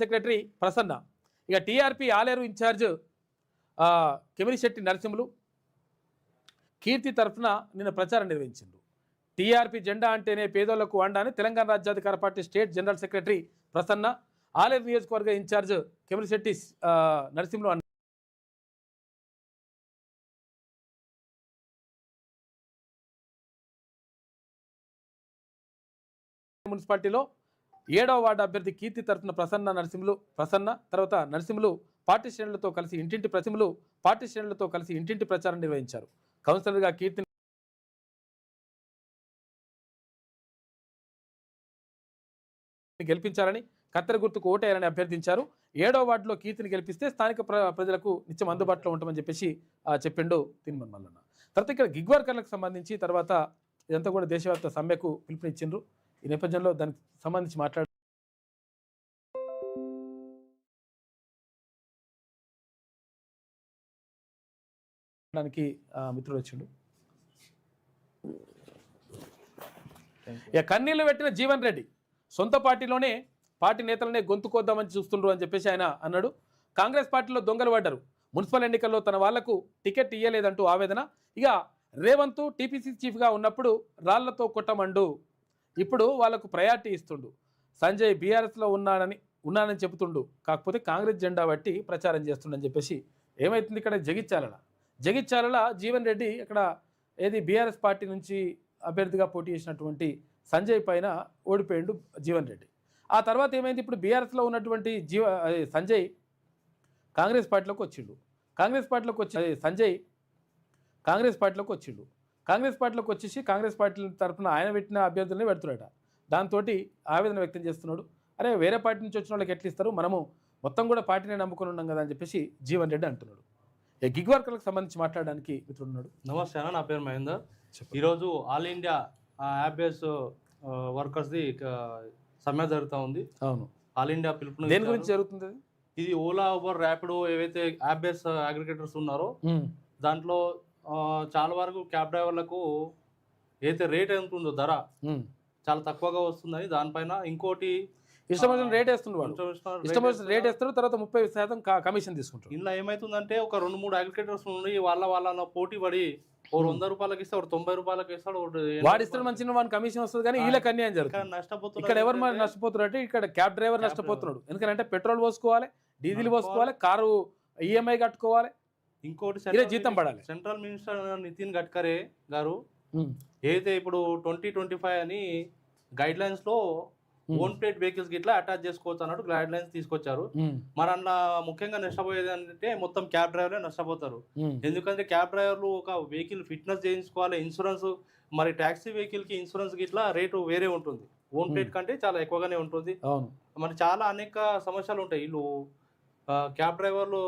Secretary Prasanna. ఇక TRP Aleru incharge ఆ, కెమిరిశెట్టి నరసింహులు కీర్తి తరఫున నిన్న ప్రచారం నిర్వహించిండు టీఆర్పీ జెండా అంటేనే పేదోళ్ళకు అండా అని Telangana Rajyadhikara party state general secretary Prasanna Aleru నియోజకవర్గ ఇన్ఛార్జ్ కెమిరిశెట్టి నరసింహులు అన్నారు మున్సిపాలిటీలో ఏడవ వార్డు అభ్యర్థి కీర్తి తరఫున ప్రసన్న నరసింహులు ప్రసన్న తర్వాత నరసింహులు పార్టీ శ్రేణులతో కలిసి ఇంటింటి ప్రతిమలు పార్టీ శ్రేణులతో కలిసి ఇంటింటి ప్రచారం నిర్వహించారు. కౌన్సిలర్గా కీర్తిని గెలిపించాలని కత్తెర గుర్తుకు ఓటేయాలని అభ్యర్థించారు. ఏడో వార్డులో కీర్తిని గెలిపిస్తే స్థానిక ప్ర ప్రజలకు నిత్యం అందుబాటులో ఉంటామని చెప్పేసి చెప్పిండు తిన్మన్ మల్లన్న. తర్వాత ఇక్కడ గిగ్ వర్కర్లకు సంబంధించి తర్వాత ఇదంతా కూడా దేశవ్యాప్త సమ్మెకు పిలుపునిచ్చిండ్రు. ఈ నేపథ్యంలో దానికి సంబంధించి మాట్లాడ దానికి మిత్రుడు వచ్చిండు. ఇక కన్నీళ్ళు పెట్టిన జీవన్ రెడ్డి సొంత పార్టీలోనే పార్టీ నేతలనే గొంతుకొద్దామని చూస్తుండ్రు అని చెప్పేసి ఆయన అన్నాడు. కాంగ్రెస్ పార్టీలో దొంగలు పడ్డారు. మున్సిపల్ ఎన్నికల్లో తన వాళ్ళకు టికెట్ ఇయ్యలేదంటూ ఆవేదన. ఇక రేవంత్ టీపీసీ చీఫ్గా ఉన్నప్పుడు రాళ్ళతో కొట్టమండు. ఇప్పుడు వాళ్ళకు ప్రయారిటీ ఇస్తుండు. సంజయ్ బీఆర్ఎస్లో ఉన్నానని ఉన్నానని చెబుతుండు. కాకపోతే కాంగ్రెస్ జెండా బట్టి ప్రచారం చేస్తుండని చెప్పేసి ఏమైతుంది ఇక్కడ? జగిత్యాలల జగిత్యాలల జీవన్ రెడ్డి ఇక్కడ ఏది బీఆర్ఎస్ పార్టీ నుంచి అభ్యర్థిగా పోటీ చేసినటువంటి సంజయ్ పైన ఓడిపోయిండు జీవన్ రెడ్డి. ఆ తర్వాత ఏమైంది? ఇప్పుడు బీఆర్ఎస్లో ఉన్నటువంటి జీవ సంజయ్ కాంగ్రెస్ పార్టీలోకి వచ్చిండు. కాంగ్రెస్ పార్టీలోకి వచ్చి సంజయ్ కాంగ్రెస్ పార్టీలోకి వచ్చిండు. కాంగ్రెస్ పార్టీలోకి వచ్చేసి కాంగ్రెస్ పార్టీ తరఫున ఆయన పెట్టిన అభ్యర్థులనే పెడుతున్నాడట. దాంతో ఆవేదన వ్యక్తం చేస్తున్నాడు. అరే వేరే పార్టీ నుంచి వచ్చిన వాళ్ళకి ఎట్లా ఇస్తారు మనము మొత్తం కూడా పార్టీనే నమ్ముకొని ఉన్నాం కదా అని చెప్పేసి జీవన్ రెడ్డి అంటున్నాడు. గిగ్ వర్కర్లకు సంబంధించి మాట్లాడడానికి మిత్రుడు ఉన్నాడు నమస్తే అన్న నా పేరు మహేందర్. ఈరోజు ఆల్ ఇండియా యాప్ బేస్ వర్కర్స్ది సమ్మె జరుగుతూ ఉంది. అవును. ఆల్ ఇండియా పిలుపుని దేని గురించి జరుగుతుంది? ఇది ఓలా ఊబర్ ర్యాపిడో ఏవైతే యాప్ బేస్ అగ్రిగేటర్స్ ఉన్నారో దాంట్లో చాలా వరకు క్యాబ్ డ్రైవర్లకు ఏదైతే రేట్ ఎంత ఉందో ధర. చాలా తక్కువగా వస్తుందని దానిపైన ఇంకోటి ఇష్టం వచ్చిన రేట్ వేస్తుండు వాడు. ఇంటర్నేషనల్ ఇష్టం రేట్ వచ్చిన రేట్ వేస్తారు తర్వాత ముప్పై శాతం కమిషన్ తీసుకుంటారు ఇందులో ఏమైతుందంటే ఒక రెండు మూడు అగ్రిగేటర్స్ ఉండి వాళ్ళ వాళ్ళ పోటీ పడి ఓ వంద రూపాయలకి ఇస్తే ఒక తొంభై రూపాయలకి ఇస్తాడు వాడు ఇస్తాడు మంచిగా వాడికి కమిషన్ వస్తుంది కానీ వీళ్ళకి అన్యాయం జరుగుతుంది. నష్టపోతున్నారు ఇక్కడ ఎవరు నష్టపోతున్నారు అంటే ఇక్కడ క్యాబ్ డ్రైవర్ నష్టపోతున్నాడు. ఎందుకంటే పెట్రోల్ పోసుకోవాలి డీజిల్. పోసుకోవాలి కారు ఈఎంఐ కట్టుకోవాలి ఇంకోటి జీతం పడాలి. సెంట్రల్ మినిస్టర్ నితిన్ గడ్కరీ గారు ఏదైతే ఇప్పుడు ట్వంటీ ట్వంటీ ఫైవ్ అని గైడ్ లైన్స్లో ఓన్ ప్లేట్ వెహికల్స్ గిట్లా అటాచ్ చేసుకోవచ్చు అన్నట్టు గైడ్ లైన్స్ తీసుకొచ్చారు మరి అందులో ముఖ్యంగా నష్టపోయేది అంటే మొత్తం క్యాబ్ డ్రైవర్లే నష్టపోతారు. ఎందుకంటే క్యాబ్ డ్రైవర్లు ఒక వెహికల్ ఫిట్నెస్ చేయించుకోవాలి ఇన్సూరెన్స్ మరి టాక్సీ వెహికల్కి ఇన్సూరెన్స్ గిట్లా రేటు వేరే ఉంటుంది. ఓన్ ప్లేట్ కంటే చాలా ఎక్కువగానే ఉంటుంది. మరి చాలా అనేక సమస్యలు ఉంటాయి. వీళ్ళు క్యాబ్ డ్రైవర్లు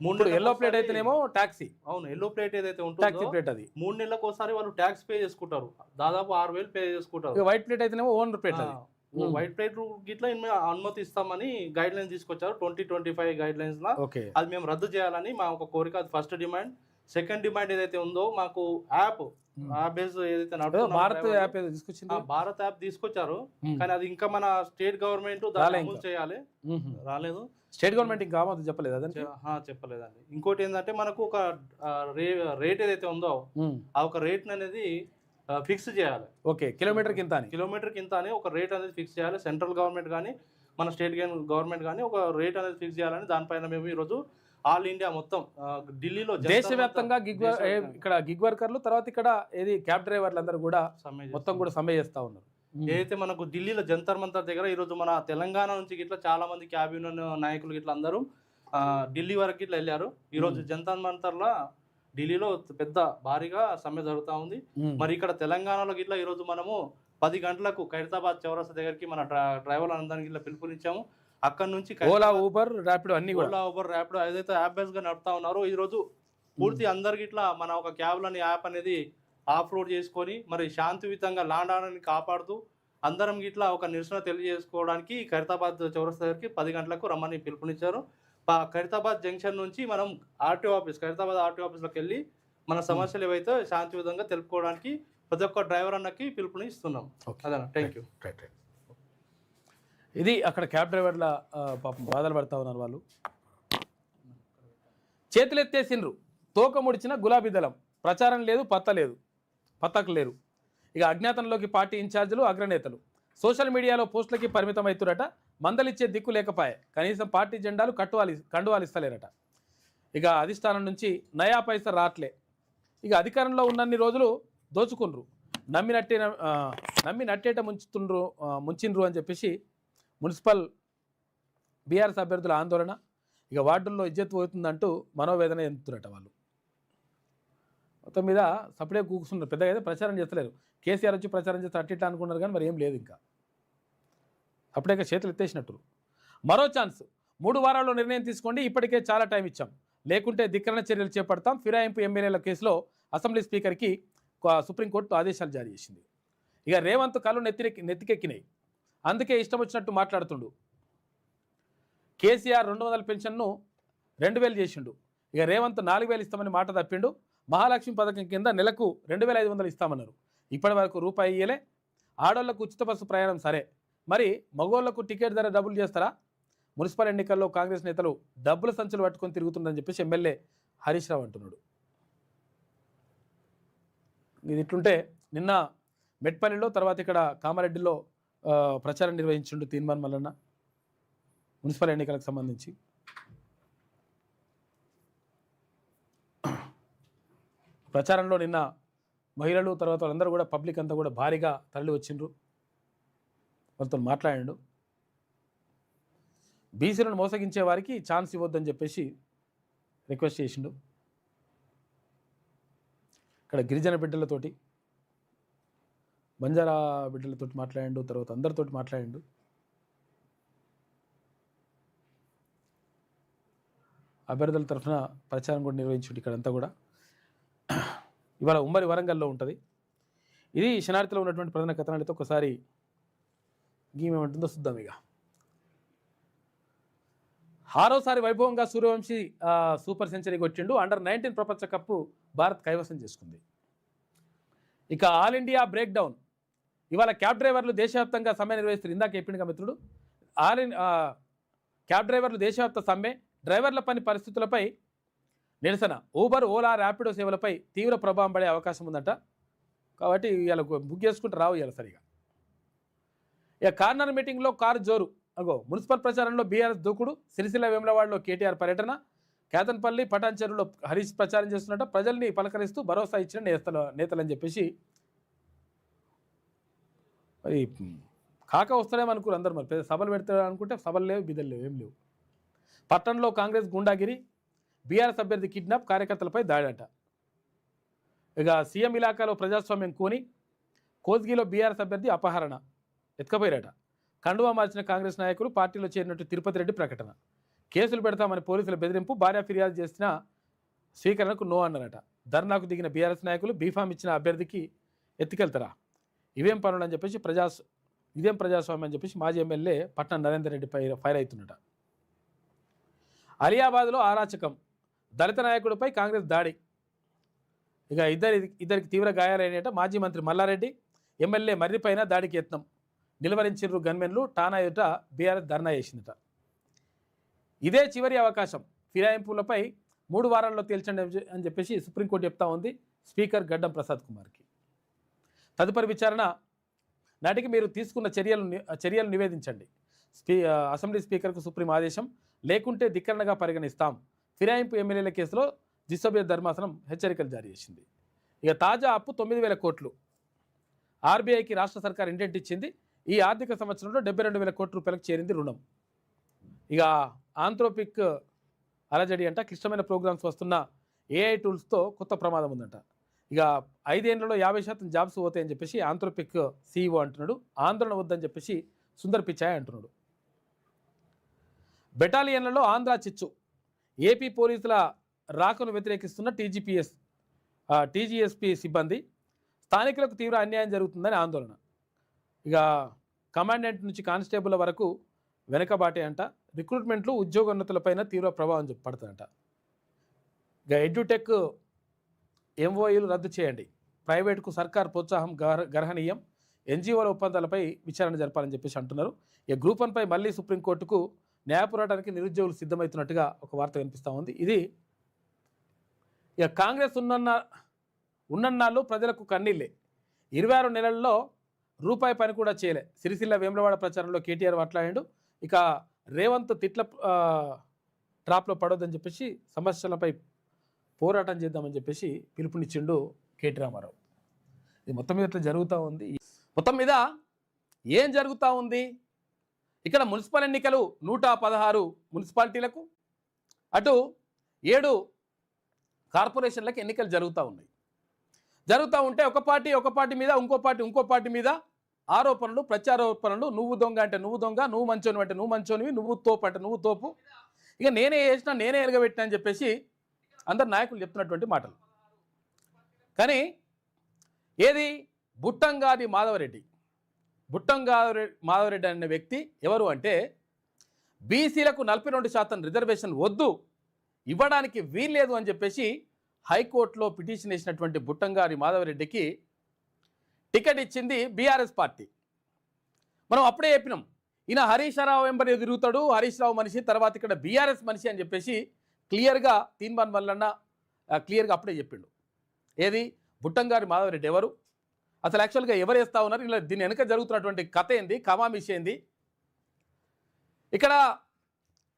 మూడు ఎల్లో ప్లేట్ అయితేనేమో టాక్సీ అవును ఎల్లో ప్లేట్ ఏదైతే టాక్సీ ఉంటుందో ప్లేట్ అది. మూడు నెలలకు ఒకసారి వాళ్ళు ట్యాక్స్ పే చేసుకుంటారు. దాదాపు ఆరు వేలు పే చేసుకుంటారు. వైట్ ప్లేట్ అయితేనేమో ఓన్ ప్లేట్ అది. Hmm. వైట్ ప్లేట్ గిట్లా ఇన్మే అనుమతి ఇస్తామని గైడ్ లైన్స్ తీసుకొచ్చారు. Twenty twenty five guidelines లా అది మేము రద్దు చేయాలని మా ఒక కోరిక అది ఫస్ట్ డిమాండ్ సెకండ్ డిమాండ్ ఏదైతే ఉందో మాకు యాప్ యాప్ బేస్ ఏదైతే భారత్ యాప్ తీసుకొచ్చింది. ఆ, భారత్ యాప్ తీసుకొచ్చారు. కానీ అది ఇంకా మన స్టేట్ గవర్నమెంట్ అమలు. చేయాలి. రాలేదు. స్టేట్ గవర్నమెంట్ ఇంకా ఆమోదం చెప్పలేదు ఆ, చెప్పలేదండి. ఇంకోటి ఏంటంటే మనకు ఒక ఆ, రేట్ ఏదైతే ఉందో ఆ ఒక రేట్ అనేది ఫిక్స్ చేయాలి. ఓకే కిలోమీటర్ కింద కిలోమీటర్ కింద అని ఒక రేట్ అనేది ఫిక్స్ చేయాలి. సెంట్రల్ గవర్నమెంట్ కానీ మన స్టేట్ గవర్నమెంట్ కానీ ఒక రేట్ అనేది ఫిక్స్ చేయాలని దానిపైన మేము ఈరోజు ఆల్ ఇండియా మొత్తం ఢిల్లీలో దేశవ్యాప్తంగా గిగ్ ఇక్కడ గిగ్ వర్కర్లు తర్వాత ఇక్కడ ఏది క్యాబ్ డ్రైవర్లు అందరూ కూడా మొత్తం కూడా సమ్మె చేస్తా ఉన్నారు. ఏదైతే మనకు ఢిల్లీలో జంతర్ మంతర్ దగ్గర ఈరోజు మన తెలంగాణ నుంచి ఇట్లా చాలా మంది క్యాబ్ యూనియన్ నాయకులు ఇట్లా అందరూ ఢిల్లీ వరకు ఇట్లా వెళ్ళారు. ఈరోజు. జంతర్ మంతర్లో ఢిల్లీలో పెద్ద భారీగా సమ్మె జరుగుతూ ఉంది. మరి ఇక్కడ తెలంగాణలో గిట్లా ఈరోజు మనము పది గంటలకు ఖైరతాబాద్ చౌరస్తా దగ్గరికి మన డ్రా డ్రైవర్లు అందరికి ఇట్లా పిలుపునిచ్చాము. అక్కడ నుంచి ఓలా ఊబర్ ర్యాపిడో అన్ని ఓలా ఊబర్ ర్యాపిడో ఏదైతే యాప్ బేస్గా నడుపుతా ఉన్నారో ఈ రోజు పూర్తి అందరికి ఇట్లా మన ఒక క్యాబ్లని యాప్ అనేది ఆఫ్ రోడ్ చేసుకొని మరి శాంతియుతంగా లాండ్ ఆర్డర్ని కాపాడుతూ అందరం ఇట్లా ఒక నిరసన తెలియజేసుకోవడానికి ఖైరతాబాద్ చౌరస్తా దగ్గరికి పది గంటలకు రమ్మని పిలుపునిచ్చారు. ఖైరతాబాద్ జంక్షన్ నుంచి మనం ఆర్టీఓ ఆఫీస్ ఖైరతాబాద్ ఆర్టీఓ ఆఫీస్లోకి వెళ్ళి మన సమస్యలు ఏవైతే శాంతియుతంగా తెలుపుకోవడానికి ప్రతి ఒక్క డ్రైవర్ అన్నకి పిలుపుని ఇస్తున్నాం థ్యాంక్ యూ ఇది అక్కడ క్యాబ్ డ్రైవర్ల పాపం బాధలు పడతా ఉన్నారు వాళ్ళు. చేతులెత్తేసిండ్రు. తోక ముడిచిన గులాబీ దళం. ప్రచారం లేదు పత్త లేదు. పత్తకు లేరు. ఇక అజ్ఞాతంలోకి పార్టీ ఇన్ఛార్జీలు అగ్రనేతలు. సోషల్ మీడియాలో పోస్టులకి పరిమితం అవుతురట మందలిచ్చే దిక్కు లేకపాయే. కనీసం పార్టీ జెండాలు కట్టువాలి కండువాలిస్తలేరట. ఇక అధిష్టానం నుంచి నయా పైస రాట్లే. ఇక అధికారంలో ఉన్నన్ని రోజులు దోచుకుండ్రు నమ్మినట్టే నమ్మి నట్టేట ముంచుతుండ్రు ముంచిండ్రు అని చెప్పేసి మున్సిపల్ బీఆర్ఎస్ అభ్యర్థుల ఆందోళన ఇక వార్డుల్లో ఇజ్జత్ పోతుందంటూ మనోవేదన చెందుతున్నట వాళ్ళు. మొత్తం మీద సపడే కూర్చున్నారు. పెద్దగా అయితే ప్రచారం చేస్తలేరు. కేసీఆర్ వచ్చి ప్రచారం చేస్తే అట్టిట్లా అనుకున్నారు కానీ మరి ఏం లేదు ఇంకా. అప్పుడే చేతులు ఎత్తేసినట్టు. మరో ఛాన్స్. మూడు వారాల్లో నిర్ణయం తీసుకోండి ఇప్పటికే చాలా టైం ఇచ్చాం. లేకుంటే ధిక్కరణ చర్యలు చేపడతాం. ఫిరాయింపు ఎమ్మెల్యేల కేసులో అసెంబ్లీ స్పీకర్కి సుప్రీంకోర్టు ఆదేశాలు జారీ చేసింది. ఇక రేవంత్ కళ్ళు నెత్తిరెక్కి నెత్తికెక్కినాయి. అందుకే ఇష్టం వచ్చినట్టు మాట్లాడుతుండు. కేసీఆర్ రెండు వందల పెన్షన్ను రెండు వేలు చేసిండు. ఇక రేవంత్ నాలుగు వేలు ఇస్తామని మాట తప్పిండు. మహాలక్ష్మి పథకం కింద నెలకు రెండు వేల ఐదు వందలు ఇస్తామన్నారు. ఇప్పటి వరకు రూపాయి ఇయ్యలే. ఆడోళ్ళకు ఉచిత బస్సు ప్రయాణం సరే. మరి మగోళ్ళకు టికెట్ ధర డబ్బులు చేస్తారా? మున్సిపల్ ఎన్నికల్లో కాంగ్రెస్ నేతలు డబ్బుల సంచులు పట్టుకొని తిరుగుతుందని చెప్పేసి ఎమ్మెల్యే హరీష్ రావు అంటున్నాడు. ఇది ఇట్లుంటే నిన్న మెట్పల్లిలో తర్వాత ఇక్కడ కామారెడ్డిలో ప్రచారం నిర్వహించిండు తీన్మాన్ మల్లన్న మున్సిపల్ ఎన్నికలకు సంబంధించి. ప్రచారంలో నిన్న మహిళలు తర్వాత వాళ్ళందరూ కూడా పబ్లిక్ అంతా కూడా భారీగా తరలి వచ్చిండ్రు. వాళ్ళతో మాట్లాడిండు. బీసీలను మోసగించే వారికి ఛాన్స్ ఇవ్వద్దని చెప్పేసి రిక్వెస్ట్ చేసిండు. ఇక్కడ గిరిజన బిడ్డలతోటి బంజారా బిడ్డలతో మాట్లాడిండు తర్వాత అందరితో మాట్లాడిండు. అభ్యర్థుల తరఫున ప్రచారం కూడా నిర్వహించుంటు ఇక్కడంతా కూడా. ఇవాళ ఉమ్మడి వరంగల్లో ఉంటుంది. ఇది శనార్థిలో ఉన్నటువంటి ప్రధాన కథనాలతో ఒకసారి గీమేమంటుందో చూద్దాం ఇక. ఆరోసారి వైభవంగా సూర్యవంశీ సూపర్ సెంచరీ కొట్టిండు అండర్ నైన్టీన్ ప్రపంచ కప్పు భారత్ కైవసం చేసుకుంది. ఇక ఆల్ ఇండియా బ్రేక్ డౌన్ ఇవాళ క్యాబ్ డ్రైవర్లు దేశవ్యాప్తంగా సమ్మె నిర్వహిస్తారు ఇందాక చెప్పిండుగా మిత్రుడు. ఆల్ క్యాబ్ డ్రైవర్లు దేశవ్యాప్త సమ్మె డ్రైవర్ల పని పరిస్థితులపై నిరసన. ఊబర్ ఓలా ర్యాపిడో సేవలపై తీవ్ర ప్రభావం పడే అవకాశం ఉందట. కాబట్టి ఇవాళ బుక్ చేసుకుంటే రావు ఇవాళ సరిగా. ఇక కార్నర్ మీటింగ్లో కారు జోరు. అగో మున్సిపల్ ప్రచారంలో బీఆర్ఎస్ దూకుడు సిరిసిల్ల వేములవాడలో కేటీఆర్ పర్యటన కేతన్పల్లి పటాన్చెరులో హరీష్ ప్రచారం చేస్తున్నట్ట ప్రజల్ని పలకరిస్తూ భరోసా ఇచ్చిన నేతలు నేతలని చెప్పేసి మరి కాక వస్తాడేమో అందరు మరి. పెద్ద సభలు పెడతాడు అనుకుంటే సభలు లేవు బిదలు లేవు ఏం లేవు. పట్టణంలో కాంగ్రెస్ గుండాగిరి బీఆర్ఎస్ అభ్యర్థి కిడ్నాప్ కార్యకర్తలపై దాడట. ఇక సీఎం ఇలాకాలో ప్రజాస్వామ్యం కోని కోజ్గిలో బీఆర్ఎస్ అభ్యర్థి అపహరణ. ఎత్తుకపోయారట. కండువా మార్చిన కాంగ్రెస్ నాయకులు పార్టీలో చేరినట్టు తిరుపతి రెడ్డి ప్రకటన. కేసులు పెడతామని పోలీసుల బెదిరింపు భార్య ఫిర్యాదు చేసిన స్వీకరణకు నో అన్నారట. ధర్నాకు దిగిన బీఆర్ఎస్ నాయకులు బీఫామ్ ఇచ్చిన అభ్యర్థికి ఎత్తుకెళ్తారా? ఇవేం పనులు అని చెప్పేసి ప్రజా ఇదేం ప్రజాస్వామ్యం అని చెప్పేసి మాజీ ఎమ్మెల్యే పట్నం నరేందర్ రెడ్డి పై ఫైర్ అవుతున్నట అలియాబాద్లో ఆరాచకం. దళిత నాయకుడిపై కాంగ్రెస్ దాడి. ఇక ఇద్దరి ఇద్దరికి తీవ్ర గాయాలైనట మాజీ మంత్రి మల్లారెడ్డి ఎమ్మెల్యే మర్రిపైన దాడికి యత్నం. నిలువరించిర్రు గన్మెన్లు టానా ఎదుట బీఆర్ఎస్ ధర్నా చేసిందట. ఇదే చివరి అవకాశం. ఫిరాయింపులపై మూడు వారాల్లో తేల్చండి అని అని చెప్పేసి సుప్రీంకోర్టు చెప్తా ఉంది స్పీకర్ గడ్డం ప్రసాద్ కుమార్కి. తదుపరి విచారణ నాటికి మీరు తీసుకున్న చర్యలు ని- చర్యలు నివేదించండి. స్పీ అసెంబ్లీ స్పీకర్కు సుప్రీం ఆదేశం లేకుంటే ధిక్కరణగా పరిగణిస్తాం. ఫిరాయింపు ఎమ్మెల్యేల కేసులో దిశభ్య ధర్మాసనం హెచ్చరికలు జారీ చేసింది. ఇక తాజా అప్పు తొమ్మిది వేల కోట్లు. ఆర్బీఐకి రాష్ట్ర సర్కార్ ఇండెంట్ ఇచ్చింది. ఈ ఆర్థిక సంవత్సరంలో డెబ్బై రెండు వేల కోట్ల రూపాయలకు చేరింది రుణం. ఇక ఆంథ్రోపిక్ అలజడి అంట క్లిష్టమైన ప్రోగ్రామ్స్ వస్తున్న ఏఐ టూల్స్తో కొత్త ప్రమాదం ఉందంట. ఇక ఐదేళ్ళలో యాభై శాతం జాబ్స్ పోతాయని చెప్పేసి ఆంథ్రోపిక్ సీఈఓ అంటున్నాడు. ఆందోళన వద్దని చెప్పేసి సుందర్ పిచాయ్ అంటున్నాడు. బెటాలియన్లలో ఆంధ్ర చిచ్చు. ఏపీ పోలీసుల రాకను వ్యతిరేకిస్తున్న టీజీపీఎస్ టీజీఎస్పీ సిబ్బంది స్థానికులకు తీవ్ర అన్యాయం జరుగుతుందని ఆందోళన. ఇక కమాండెంట్ నుంచి కానిస్టేబుల్ వరకు వెనకబాటే అంట రిక్రూట్మెంట్లు ఉద్యోగోన్నతులపైన తీవ్ర ప్రభావం పడుతుందంట. ఇక ఎడ్యుటెక్ ఎంఓఈలు రద్దు చేయండి. ప్రైవేట్కు సర్కార్ ప్రోత్సాహం గర్ గర్హనీయం. ఎన్జిఓల ఒప్పందాలపై విచారణ జరపాలని చెప్పేసి అంటున్నారు. ఈ గ్రూప్ వన్పై మళ్ళీ సుప్రీంకోర్టుకు న్యాయ పోరాటానికి నిరుద్యోగులు సిద్ధమవుతున్నట్టుగా ఒక వార్త కనిపిస్తూ ఉంది. ఇది ఇక కాంగ్రెస్ ఉన్న ఉన్నన్నాళ్ళు ప్రజలకు కన్నీళ్ళే. ఇరవై ఆరు నెలల్లో రూపాయి పని కూడా చేయలే. సిరిసిల్ల వేములవాడ ప్రచారంలో కేటీఆర్ మాట్లాడాడు. ఇక రేవంత్ తిట్ల ట్రాప్లో పడొద్దని చెప్పేసి సమస్యలపై పోరాటం చేద్దామని చెప్పేసి పిలుపునిచ్చిండు కేటీ రామారావు. ఇది మొత్తం మీద ఇట్లా జరుగుతూ ఉంది? మొత్తం మీద ఏం జరుగుతూ ఉంది? ఇక్కడ మున్సిపల్ ఎన్నికలు నూట పదహారు మున్సిపాలిటీలకు అటు ఏడు కార్పొరేషన్లకు ఎన్నికలు జరుగుతూ ఉన్నాయి. జరుగుతూ ఉంటే ఒక పార్టీ ఒక పార్టీ మీద ఇంకో పార్టీ ఇంకో పార్టీ మీద ఆరోపణలు ప్రత్యారోపణలు నువ్వు దొంగ అంటే నువ్వు దొంగ నువ్వు మంచోని అంటే నువ్వు మంచోనివి నువ్వు తోపు అంటే నువ్వు తోపు. ఇక నేనే చేసినా నేనే ఎరగబెట్టినా అని చెప్పేసి అందరు నాయకులు చెప్తున్నటువంటి మాటలు. కానీ ఏది? బుట్టంగాది మాధవరెడ్డి. బుట్టంగాది మాధవరెడ్డి అనే వ్యక్తి ఎవరు అంటే బీసీలకు నలభై రెండు శాతం రిజర్వేషన్ వద్దు ఇవ్వడానికి వీల్లేదు అని చెప్పేసి హైకోర్టులో పిటిషన్ వేసినటువంటి బుట్టంగారి మాధవరెడ్డికి టికెట్ ఇచ్చింది బీఆర్ఎస్ పార్టీ. మనం అప్పుడే చెప్పినాం ఈయన హరీష్ రావు వెంబడి తిరుగుతాడు హరీష్ రావు మనిషి తర్వాత ఇక్కడ బీఆర్ఎస్ మనిషి అని చెప్పేసి క్లియర్గా తీన్బాన్ వల్లన్న క్లియర్గా అప్పుడే చెప్పిండు. ఏది? బుట్టంగారి మాధవరెడ్డి ఎవరు? అసలు యాక్చువల్గా ఎవరు వేస్తా ఉన్నారు? ఇలా దీని వెనుక జరుగుతున్నటువంటి కథ ఏంది? కమామిషి ఏంది? ఇక్కడ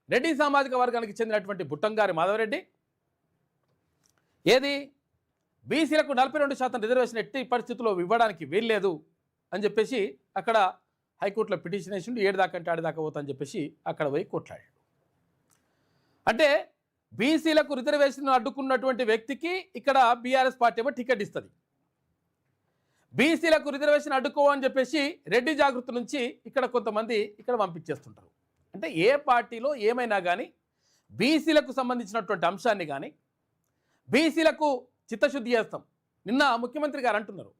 రెడ్డి సామాజిక వర్గానికి చెందినటువంటి బుట్టంగారి మాధవరెడ్డి ఏది? బీసీలకు నలభై రెండు శాతం రిజర్వేషన్ ఎట్టి పరిస్థితుల్లో ఇవ్వడానికి వీల్లేదు అని చెప్పేసి అక్కడ హైకోర్టులో పిటిషన్ వేసిండు ఏడు దాకా అంటే ఆడదాకా పోతా అని చెప్పేసి అక్కడ పోయి కొట్లాడాడు. అంటే బీసీలకు రిజర్వేషన్ అడ్డుకున్నటువంటి వ్యక్తికి ఇక్కడ బీఆర్ఎస్ పార్టీ ఏమో టికెట్ ఇస్తుంది. బీసీలకు రిజర్వేషన్ అడ్డుకోవని చెప్పేసి రెడ్డి జాగృతి నుంచి ఇక్కడ కొంతమంది ఇక్కడ పంపించేస్తుంటారు. అంటే ఏ పార్టీలో ఏమైనా కానీ బీసీలకు సంబంధించినటువంటి అంశాన్ని కానీ బీసీలకు చిత్తశుద్ధి చేస్తాం. నిన్న ముఖ్యమంత్రి గారు అంటున్నారు.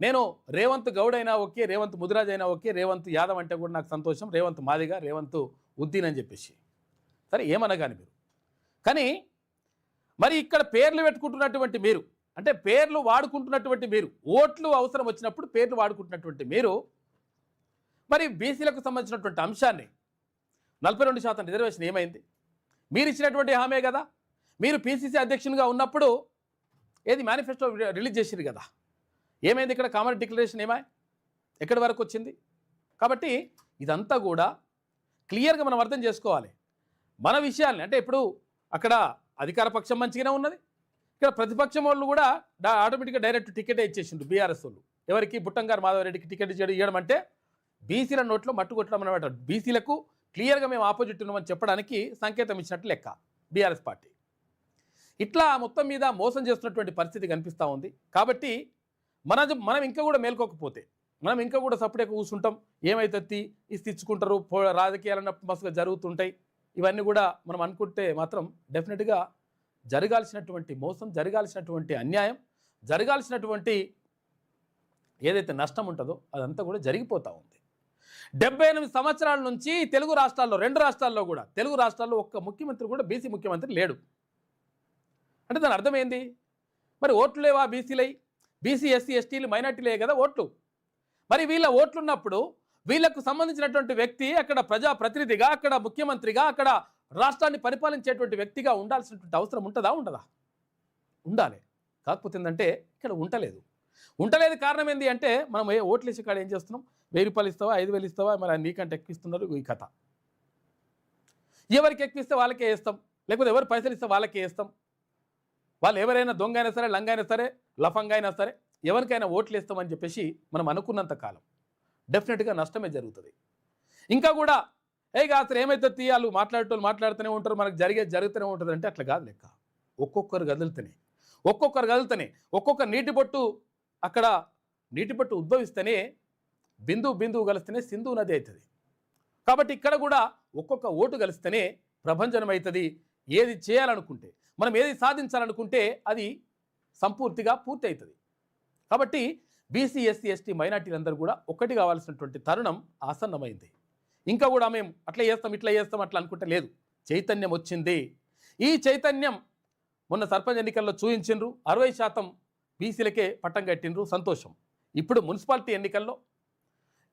నేను రేవంత్ గౌడ్ అయినా ఓకే రేవంత్ ముదిరాజ్ అయినా ఓకే రేవంత్ యాదవ్ అంటే కూడా నాకు సంతోషం రేవంత్ మాదిగా రేవంత్ ఉద్దీన్ అని చెప్పేసి. సరే ఏమనగాని మీరు? కానీ మరి ఇక్కడ పేర్లు పెట్టుకుంటున్నటువంటి మీరు అంటే పేర్లు వాడుకుంటున్నటువంటి మీరు ఓట్లు అవసరం వచ్చినప్పుడు పేర్లు వాడుకుంటున్నటువంటి మీరు మరి బీసీలకు సంబంధించినటువంటి అంశాన్ని నలభై రెండు శాతం రిజర్వేషన్ ఏమైంది? మీరు ఇచ్చినటువంటి హామీ కదా. మీరు పీసీసీ అధ్యక్షునిగా ఉన్నప్పుడు ఏది మేనిఫెస్టో రిలీజ్ చేసింది కదా. ఏమైంది ఇక్కడ కామన్ డిక్లరేషన్ ఏమాయ్ ఎక్కడి వరకు వచ్చింది? కాబట్టి ఇదంతా కూడా క్లియర్గా మనం అర్థం చేసుకోవాలి. మన విషయాల్ని అంటే ఇప్పుడు అక్కడ అధికార పక్షం మంచిగానే ఉన్నది. ఇక్కడ ప్రతిపక్షం వాళ్ళు కూడా డా ఆటోమేటిక్గా డైరెక్ట్ టికెటే ఇచ్చేసిండు బీఆర్ఎస్ వాళ్ళు. ఎవరికి? బుట్టంగారు మాధవరెడ్డికి టికెట్ ఇచ్చేయడం ఇవ్వడం అంటే బీసీల నోట్లో మట్టు కొట్టడం అనమాట బీసీలకు క్లియర్గా మేము ఆపోజిట్ ఉన్నామని చెప్పడానికి సంకేతం ఇచ్చినట్టు లెక్క బీఆర్ఎస్ పార్టీ. ఇట్లా మొత్తం మీద మోసం చేస్తున్నటువంటి పరిస్థితి కనిపిస్తూ ఉంది. కాబట్టి మన మనం ఇంకా కూడా మేల్కోకపోతే మనం ఇంకా కూడా సపరేట్గా కూర్చుంటాం. ఏమైతే ఇది తెచ్చుకుంటారు పో రాజకీయాలన్న మస్తుగా జరుగుతుంటాయి. ఇవన్నీ కూడా మనం అనుకుంటే మాత్రం డెఫినెట్గా జరగాల్సినటువంటి మోసం జరగాల్సినటువంటి అన్యాయం జరగాల్సినటువంటి ఏదైతే నష్టం ఉంటుందో అదంతా కూడా జరిగిపోతూ ఉంది. డెబ్బై ఎనిమిది సంవత్సరాల నుంచి తెలుగు రాష్ట్రాల్లో రెండు రాష్ట్రాల్లో కూడా తెలుగు రాష్ట్రాల్లో ఒక్క ముఖ్యమంత్రి కూడా బీసీ ముఖ్యమంత్రి లేడు. అంటే దాని అర్థం ఏంది? మరి ఓట్లు లేవా బీసీలై? బీసీ ఎస్సీ ఎస్టీలు మైనార్టీలే కదా ఓట్లు. మరి వీళ్ళ ఓట్లున్నప్పుడు వీళ్ళకు వీళ్ళకు సంబంధించినటువంటి వ్యక్తి అక్కడ ప్రజా ప్రతినిధిగా అక్కడ ముఖ్యమంత్రిగా అక్కడ రాష్ట్రాన్ని పరిపాలించేటువంటి వ్యక్తిగా ఉండాల్సినటువంటి అవసరం ఉంటుందా ఉండదా? ఉండాలి. కాకపోతే ఏంటంటే ఇక్కడ ఉండలేదు ఉండలేదు కారణం ఏంటి అంటే మనం ఏ ఓట్లు వేసే కాడ ఏం చేస్తున్నాం? వెయ్యి రూపాయలు ఇస్తావా ఐదు వేలు ఇస్తావా? మరి నీకంటే ఎక్కిస్తున్నారు ఈ కథ. ఎవరికి ఎక్కిస్తే వాళ్ళకే వేస్తాం? లేకపోతే ఎవరు పైసలు ఇస్తే వాళ్ళకే వేస్తాం? వాళ్ళు ఎవరైనా దొంగ అయినా సరే లంగ అయినా సరే లఫంగా అయినా సరే ఎవరికైనా ఓట్లు వేస్తామని చెప్పేసి మనం అనుకున్నంత కాలం. డెఫినెట్గా నష్టమే జరుగుతుంది. ఇంకా కూడా ఏ అసలు ఏమైతే తీయాలు? మాట్లాడేటోళ్ళు మాట్లాడుతూనే ఉంటారు. మనకు జరిగేది జరుగుతూనే ఉంటుంది. అంటే అట్లా కాదు లెక్క. ఒక్కొక్కరు కదులుతూనే. ఒక్కొక్కరు కదులుతూనే. ఒక్కొక్క నీటి బొట్టు అక్కడ నీటి బొట్టు ఉద్భవిస్తేనే బిందువు బిందువు కలిస్తేనే సింధు నది అవుతుంది. కాబట్టి ఇక్కడ కూడా ఒక్కొక్క ఓటు కలిస్తేనే ప్రభంజనం అవుతుంది ఏది చేయాలనుకుంటే మనం ఏది సాధించాలనుకుంటే అది సంపూర్తిగా పూర్తి అవుతుంది కాబట్టి బీసీ ఎస్సీ ఎస్టీ మైనార్టీలందరూ కూడా ఒకటి కావాల్సినటువంటి తరుణం ఆసన్నమైంది. ఇంకా కూడా మేము అట్లా చేస్తాం ఇట్లా చేస్తాం అట్లా అనుకుంటే లేదు. చైతన్యం వచ్చింది. ఈ చైతన్యం మొన్న సర్పంచ్ ఎన్నికల్లో చూయించిండ్రు. అరవై శాతం బీసీలకే పట్టం కట్టిండ్రు. సంతోషం. ఇప్పుడు మున్సిపాలిటీ ఎన్నికల్లో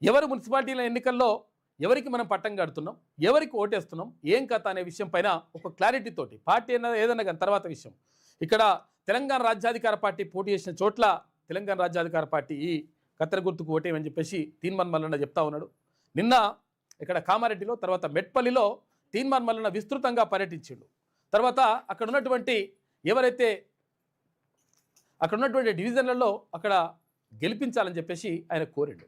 ఎవరు మున్సిపాలిటీల ఎన్నికల్లో ఎవరికి మనం పట్టం కడుతున్నాం ఎవరికి ఓటేస్తున్నాం ఏం కథ అనే విషయం పైన ఒక క్లారిటీ తోటి పార్టీ అన్నది ఏదన్నా కానీ తర్వాత విషయం. ఇక్కడ తెలంగాణ రాజ్యాధికార పార్టీ పోటీ చేసిన చోట్ల తెలంగాణ రాజ్యాధికార పార్టీ ఈ కత్తెర గుర్తుకు ఓటేయమని చెప్పేసి తీన్మన్ మల్లన్న చెప్తా ఉన్నాడు. నిన్న ఇక్కడ కామారెడ్డిలో తర్వాత మెట్పల్లిలో తీన్మాన్ మల్లన్న విస్తృతంగా పర్యటించిండు. తర్వాత అక్కడ ఉన్నటువంటి ఎవరైతే అక్కడ ఉన్నటువంటి డివిజన్లలో అక్కడ గెలిపించాలని చెప్పేసి ఆయన కోరిండు.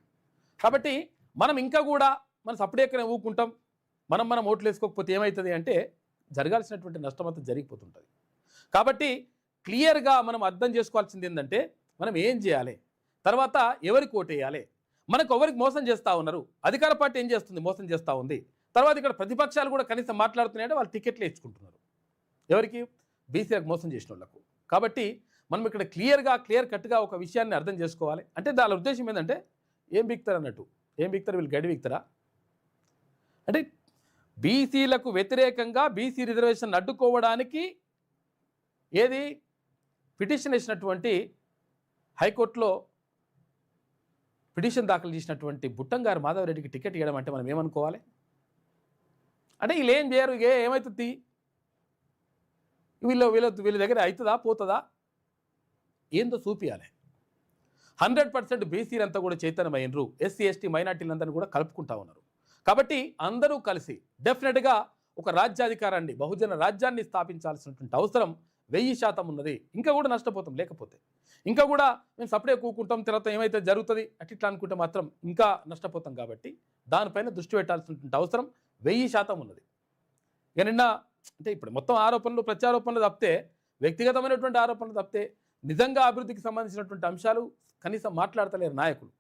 కాబట్టి మనం ఇంకా కూడా మనం సపడేకనే ఊకుంటాం మనం మనం ఓట్లు వేసుకోకపోతే ఏమవుతుంది అంటే జరగాల్సినటువంటి నష్టం అంతా జరిగిపోతుంటుంది. కాబట్టి క్లియర్గా మనం అర్థం చేసుకోవాల్సింది ఏంటంటే మనం ఏం చేయాలి? తర్వాత ఎవరికి ఓటేయాలి? మనకు ఎవరికి మోసం చేస్తూ ఉన్నారు? అధికార పార్టీ ఏం చేస్తుంది? మోసం చేస్తూ ఉంది. తర్వాత ఇక్కడ ప్రతిపక్షాలు కూడా కనీసం మాట్లాడుతున్నాయంటే వాళ్ళు టికెట్లు ఇచ్చుకుంటున్నారు ఎవరికి? బీసీలకు మోసం చేసిన వాళ్ళకు. కాబట్టి మనం ఇక్కడ క్లియర్గా క్లియర్ కట్గా ఒక విషయాన్ని అర్థం చేసుకోవాలి. అంటే దాని ఉద్దేశం ఏంటంటే ఏం బిక్తారు అన్నట్టు? ఏం బిక్తారు? వీళ్ళు గడి బిక్తారా? అంటే బీసీలకు వ్యతిరేకంగా బీసీ రిజర్వేషన్ అడ్డుకోవడానికి ఏది? పిటిషన్ వేసినటువంటి హైకోర్టులో పిటిషన్ దాఖలు చేసినటువంటి బుట్టంగారు మాధవరెడ్డికి టికెట్ ఇవ్వడం అంటే మనం ఏమనుకోవాలి? అంటే వీళ్ళు ఏం చేయరు ఏ ఏమవుతుంది వీళ్ళు వీళ్ళ వీళ్ళ దగ్గర అవుతుందా పోతుందా? ఏందో చూపియాలి. హండ్రెడ్ పర్సెంట్ బీసీలంతా కూడా చైతన్యమైనరు ఎస్సీ ఎస్టీ మైనార్టీలందరినీ కూడా కలుపుకుంటా ఉన్నారు. కాబట్టి అందరూ కలిసి డెఫినెట్గా ఒక రాజ్యాధికారాన్ని బహుజన రాజ్యాన్ని స్థాపించాల్సినటువంటి అవసరం వెయ్యి శాతం ఉన్నది. ఇంకా కూడా నష్టపోతాం లేకపోతే. ఇంకా కూడా మేము సపడే కూకుంటాం తర్వాత ఏమైతే జరుగుతుంది అట్లా ఇట్లా అనుకుంటే మాత్రం ఇంకా నష్టపోతాం కాబట్టి దానిపైన దృష్టి పెట్టాల్సినటువంటి అవసరం వెయ్యి శాతం ఉన్నది. ఇక నిన్న అంటే ఇప్పుడు మొత్తం ఆరోపణలు ప్రత్యారోపణలు తప్పితే వ్యక్తిగతమైనటువంటి ఆరోపణలు తప్పితే నిజంగా అభివృద్ధికి సంబంధించినటువంటి అంశాలు కనీసం మాట్లాడతలేరు నాయకులు.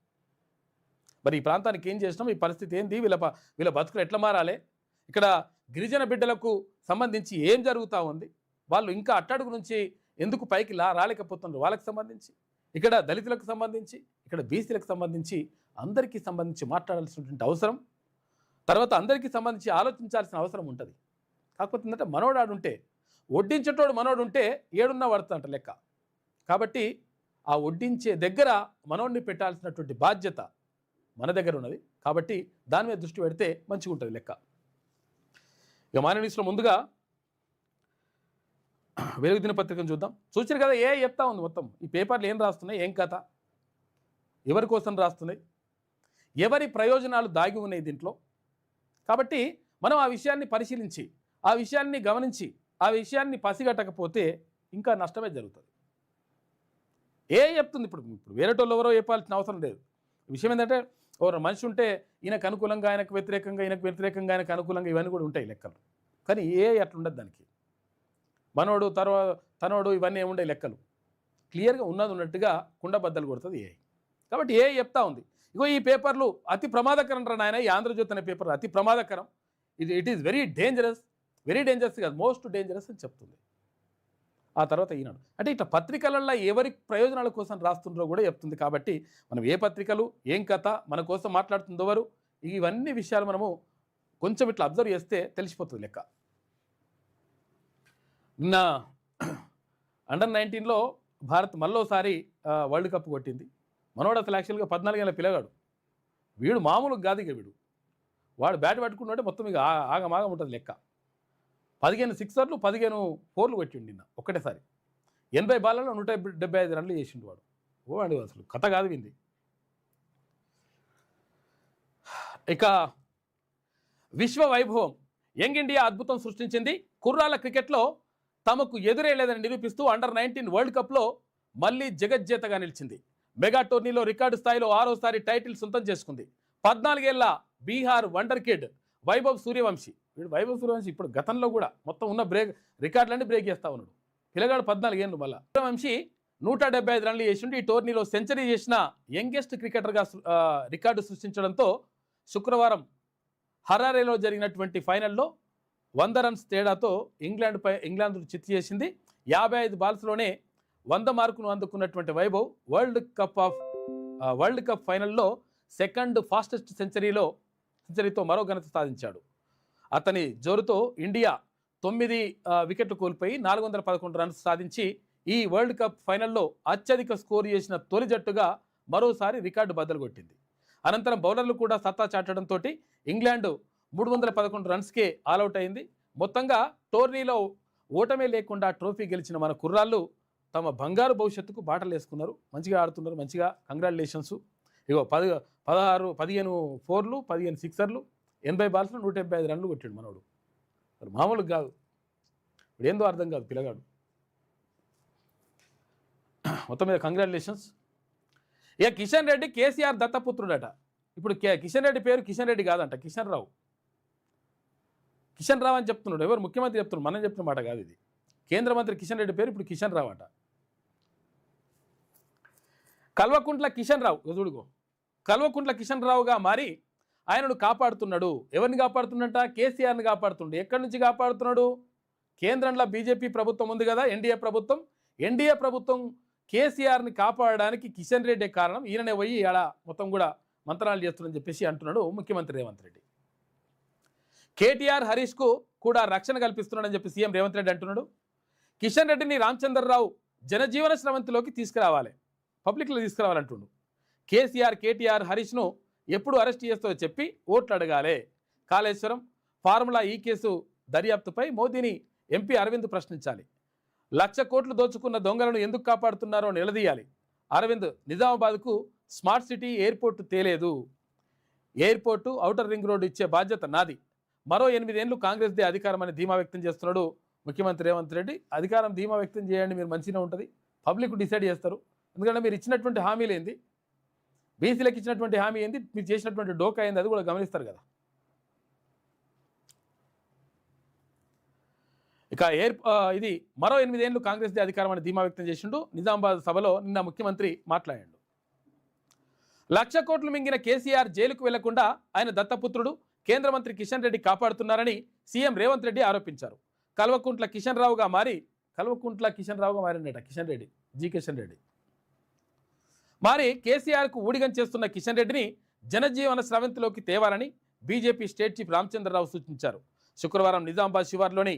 మరి ఈ ప్రాంతానికి ఏం చేసినాం? ఈ పరిస్థితి ఏంది? వీళ్ళ వీళ్ళ బతుకులు ఎట్లా మారాలి? ఇక్కడ గిరిజన బిడ్డలకు సంబంధించి ఏం జరుగుతూ ఉంది? వాళ్ళు ఇంకా అట్టడుగు నుంచి ఎందుకు పైకి లా రాలేకపోతున్నారు వాళ్ళకి సంబంధించి. ఇక్కడ దళితులకు సంబంధించి ఇక్కడ బీసీలకు సంబంధించి అందరికీ సంబంధించి మాట్లాడాల్సినటువంటి అవసరం. తర్వాత అందరికీ సంబంధించి ఆలోచించాల్సిన అవసరం ఉంటుంది. కాకపోతే ఏంటంటే మనోడాడుంటే వడ్డించేటోడు మనోడుంటే ఏడున్న పడుతుంట లెక్క. కాబట్టి ఆ వడ్డించే దగ్గర మనోడిని పెట్టాల్సినటువంటి బాధ్యత మన దగ్గర ఉన్నది. కాబట్టి దాని మీద దృష్టి పెడితే మంచిగా ఉంటుంది లెక్క. ఇక మాన్య ముందుగా వెలుగు దినపత్రికను చూద్దాం. చూసారు కదా ఏ చెప్తా ఉంది మొత్తం? ఈ పేపర్లు ఏం రాస్తున్నాయి? ఏం కథ? ఎవరి కోసం రాస్తున్నాయి? ఎవరి ప్రయోజనాలు దాగి ఉన్నాయి దీంట్లో? కాబట్టి మనం ఆ విషయాన్ని పరిశీలించి ఆ విషయాన్ని గమనించి ఆ విషయాన్ని పసిగట్టకపోతే ఇంకా నష్టమే జరుగుతుంది. ఏ చెప్తుంది ఇప్పుడు? ఇప్పుడు వేరేటోళ్ళు ఎవరో చెప్పాల్సిన అవసరం లేదు. విషయం ఏంటంటే ఎవరు మనిషి ఉంటే ఈయనకు అనుకూలంగా ఆయనకు వ్యతిరేకంగా ఈయనకు వ్యతిరేకంగా ఆయనకు అనుకూలంగా ఇవన్నీ కూడా ఉంటాయి లెక్కలు. కానీ ఏ అట్లా దానికి. మనోడు తర్వాత తనోడు ఇవన్నీ ఏముండే లెక్కలు. క్లియర్గా ఉన్నది ఉన్నట్టుగా కుండబద్దలు కొడుతుంది ఏ కాబట్టి ఏ చెప్తా ఉంది. ఇగో ఈ పేపర్లు అతి ప్రమాదకరం రా నాయన ఈ ఆంధ్రజ్యోతి అనే పేపర్ అతి ప్రమాదకరం. ఇది it is very dangerous very dangerous కాదు మోస్ట్ డేంజరస్ అని చెప్తుంది. ఆ తర్వాత ఈనాడు. అంటే ఇట్లా పత్రికలలో ఎవరి ప్రయోజనాల కోసం రాస్తుండ్రో కూడా చెప్తుంది కాబట్టి మనం ఏ పత్రికలు ఏం కథ మన కోసం మాట్లాడుతుందో ఎవరు ఇవన్నీ విషయాలు మనము కొంచెం ఇట్లా అబ్జర్వ్ చేస్తే తెలిసిపోతుంది లెక్క. నిన్న అండర్ నైన్టీన్లో భారత్ మళ్ళోసారి వరల్డ్ కప్ కొట్టింది. మనోడు అసలు యాక్చువల్గా పద్నాలుగేళ్ళ పిల్లగాడు. వీడు మామూలుగా కాదు ఇక వీడు. వాడు బ్యాట్ పట్టుకున్నాడే మొత్తం ఇక ఆగమాగం ఉంటుంది లెక్క. పదిహేను సిక్సర్లు పదిహేను ఫోర్లు కొట్టిండు నిన్న ఒక్కటేసారి. ఎనభై బాలలో నూట డెబ్బై ఐదు రన్లు చేసిండు వాడు. ఓ అండి అసలు కథ కాదు వింది. ఇక విశ్వ వైభవం యంగ్ ఇండియా అద్భుతం సృష్టించింది కుర్రాల క్రికెట్లో తమకు ఎదురేలేదని నిరూపిస్తూ అండర్ నైన్టీన్ వరల్డ్ కప్లో మళ్ళీ జగజ్జేతగా నిలిచింది. మెగా టోర్నీలో రికార్డు స్థాయిలో ఆరోసారి టైటిల్ సొంతం చేసుకుంది. పద్నాలుగేళ్ళ బీహార్ వండర్ కిడ్ వైభవ్ సూర్యవంశీ. వీడు వైభవ్ సూర్యవంశీ ఇప్పుడు గతంలో కూడా మొత్తం ఉన్న బ్రేక్ రికార్డులన్నీ బ్రేక్ చేస్తా ఉన్నాడు. పిల్లగాడు పద్నాలుగేళ్ళు మళ్ళా. సూర్యవంశీ నూట డెబ్బై ఐదు రన్లు చేసిండు. ఈ టోర్నీలో సెంచరీ చేసిన యంగెస్ట్ క్రికెటర్గా రికార్డు సృష్టించడంతో శుక్రవారం హరారేలో జరిగినటువంటి ఫైనల్లో వంద రన్స్ తేడాతో ఇంగ్లాండ్పై ఇంగ్లాండ్ చిత్తు చేసింది. యాభై ఐదు బాల్స్లోనే వంద మార్కును అందుకున్నటువంటి Vaibhav world cup of world cup ఫైనల్లో సెకండ్ ఫాస్టెస్ట్ సెంచరీలో సెంచరీతో మరో ఘనత సాధించాడు. అతని జోరుతో ఇండియా తొమ్మిది వికెట్లు కోల్పోయి నాలుగు వందల పదకొండు రన్స్ సాధించి ఈ వరల్డ్ కప్ ఫైనల్లో అత్యధిక స్కోర్ చేసిన తొలి జట్టుగా మరోసారి రికార్డు బద్దలు కొట్టింది. అనంతరం బౌలర్లు కూడా సత్తా చాటడంతో ఇంగ్లాండ్ మూడు వందల పదకొండు రన్స్కే ఆల్అవుట్ అయింది. మొత్తంగా టోర్నీలో ఓటమే లేకుండా ట్రోఫీ గెలిచిన మన కుర్రాళ్ళు తమ బంగారు భవిష్యత్తుకు బాటలు వేసుకున్నారు. మంచిగా ఆడుతున్నారు. మంచిగా కంగ్రాచులేషన్స్. ఇగో పది పదహారు పదిహేను ఫోర్లు పదిహేను సిక్సర్లు ఎనభై బాల్స్లో నూట డెబ్బై ఐదు రన్లు కొట్టాడు మనోడు. మరి మామూలుగా కాదు. ఇప్పుడు ఏందో అర్థం కాదు పిల్లగాడు. మొత్తం మీద కంగ్రాచులేషన్స్. ఇక కిషన్ రెడ్డి కేసీఆర్ దత్తపుత్రుడట. ఇప్పుడు కే కిషన్ రెడ్డి పేరు కిషన్ రెడ్డి కాదంట. కిషన్ రావు. కిషన్ రావు అని చెప్తున్నాడు. ఎవరు? ముఖ్యమంత్రి చెప్తున్నాడు. మనం చెప్పిన మాట కాదు ఇది. కేంద్ర మంత్రి కిషన్ రెడ్డి పేరు ఇప్పుడు కిషన్ రావు అట. కల్వకుంట్ల కిషన్ రావు. చూడుకో. కల్వకుంట్ల కిషన్ రావుగా మారి ఆయనను కాపాడుతున్నాడు. ఎవరిని కాపాడుతున్నట కేసీఆర్ని కాపాడుతున్నాడు ఎక్కడి నుంచి కాపాడుతున్నాడు? కేంద్రంలో బీజేపీ ప్రభుత్వం ఉంది కదా ఎన్డీఏ ప్రభుత్వం. ఎన్డీఏ ప్రభుత్వం కేసీఆర్ని కాపాడడానికి కిషన్ రెడ్డి కారణం. ఈయననే పోయి ఇలా మొత్తం కూడా మంత్రాలు చేస్తున్నారని చెప్పేసి అంటున్నాడు ముఖ్యమంత్రి రేవంత్ రెడ్డి. కేటీఆర్ హరీష్కు కూడా రక్షణ కల్పిస్తున్నాడని చెప్పి సీఎం రేవంత్ రెడ్డి అంటున్నాడు. కిషన్ రెడ్డిని రామచంద్రరావు జనజీవన స్రవంతిలోకి తీసుకురావాలి. పబ్లిక్లో తీసుకురావాలంటుండు. కేసీఆర్ కేటీఆర్ హరీష్ను ఎప్పుడు అరెస్ట్ చేస్తో చెప్పి ఓట్లు అడగాలి. కాళేశ్వరం ఫార్ములా ఈ కేసు దర్యాప్తుపై మోదీని ఎంపీ అరవింద్ ప్రశ్నించాలి. లక్ష కోట్లు దోచుకున్న దొంగలను ఎందుకు కాపాడుతున్నారో నిలదీయాలి. అరవింద్ నిజామాబాద్కు స్మార్ట్ సిటీ ఎయిర్పోర్ట్ తేలేదు. ఎయిర్పోర్టు ఔటర్ రింగ్ రోడ్డు ఇచ్చే బాధ్యత నాది. మరో ఎనిమిదేళ్ళు కాంగ్రెస్దే అధికారం అని ధీమా వ్యక్తం చేస్తున్నాడు ముఖ్యమంత్రి రేవంత్ రెడ్డి. అధికారం ధీమా వ్యక్తం చేయండి మీరు మంచిగా ఉంటుంది. పబ్లిక్ డిసైడ్ చేస్తారు. ఎందుకంటే మీరు ఇచ్చినటువంటి హామీలు ఏంది? బీసీలకు ఇచ్చినటువంటి హామీ ఏంది? మీరు చేసినటువంటి డోకా ఏంది? అది కూడా గమనిస్తారు కదా. ఇక ఎయిర్ ఇది మరో ఎనిమిదేళ్ళు కాంగ్రెస్దే అధికారం అని ధీమా వ్యక్తం చేసిండు. నిజామాబాద్ సభలో నిన్న ముఖ్యమంత్రి మాట్లాడాడు. లక్ష కోట్లు మింగిన కేసీఆర్ జైలుకు వెళ్ళకుండా ఆయన దత్తపుత్రుడు కేంద్ర మంత్రి కిషన్ రెడ్డి కాపాడుతున్నారని సీఎం రేవంత్ రెడ్డి ఆరోపించారు. కల్వకుంట్ల కిషన్ రావుగా మారి కల్వకుంట్ల కిషన్ రావుగా మారిండట కిషన్ రెడ్డి జి కిషన్ రెడ్డి. మరి కేసీఆర్కు ఊడిగం చేస్తున్న కిషన్ రెడ్డిని జనజీవన స్రవంతిలోకి తేవాలని బీజేపీ స్టేట్ చీఫ్ రామచంద్రరావు సూచించారు. శుక్రవారం నిజామాబాద్ శివార్లోని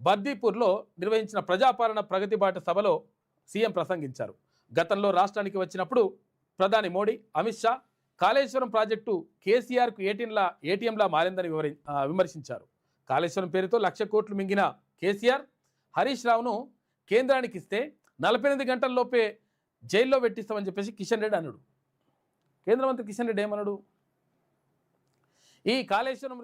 బర్దీపూర్లో నిర్వహించిన ప్రజాపాలన ప్రగతి బాట సభలో సీఎం ప్రసంగించారు. గతంలో రాష్ట్రానికి వచ్చినప్పుడు ప్రధాని మోడీ అమిత్ షా కాళేశ్వరం ప్రాజెక్టు కేసీఆర్కు ఏటీఎంలా ఏటీఎంలా మారిందని వివరి విమర్శించారు. కాళేశ్వరం పేరుతో లక్ష కోట్లు మింగిన కేసీఆర్ హరీష్ రావును కేంద్రానికి ఇస్తే నలభై ఎనిమిది గంటల్లోపే జైల్లో పెట్టిస్తామని చెప్పేసి కిషన్ రెడ్డి అన్నాడు. కేంద్ర మంత్రి కిషన్ రెడ్డి ఏమన్నాడు? ఈ కాళేశ్వరం